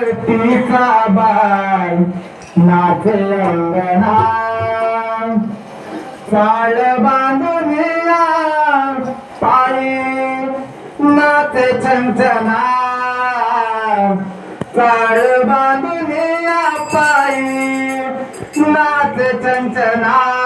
तिचा बाय नाच अंगणा चाळ बांधून पाळी नाच चंचना. चाळ बांधून पाळी नाच चंचना.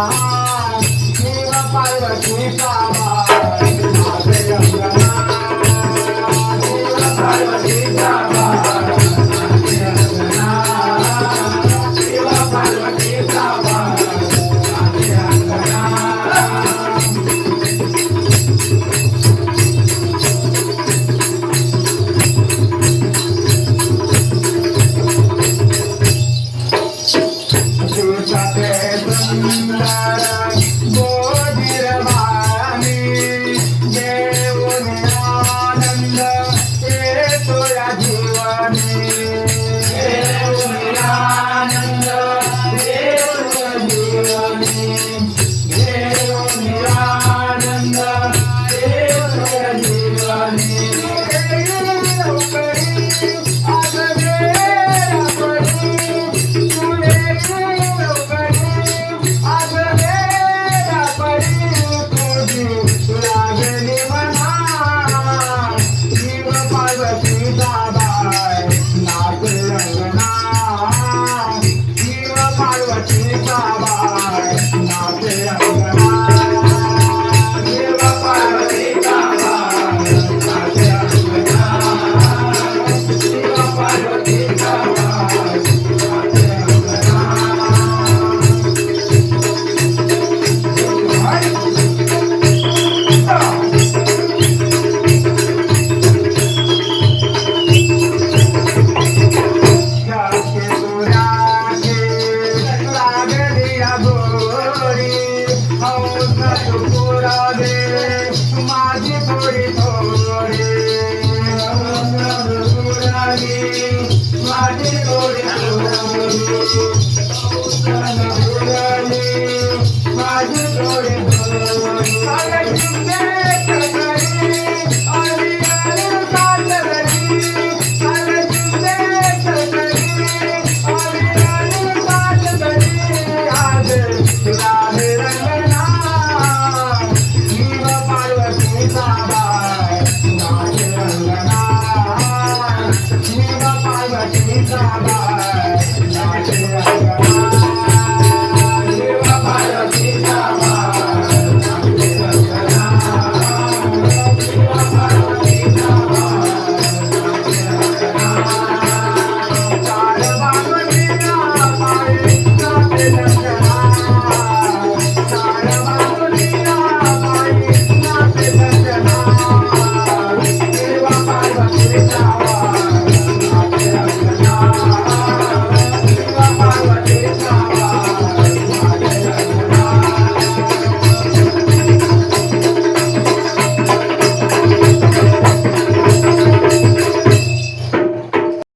पार्वती पार्वती नाचे लागलिया गोरी हौस तुकुरा माझी थोडी थोडी हौस दे माझी थोडी थोडी माझी थोडी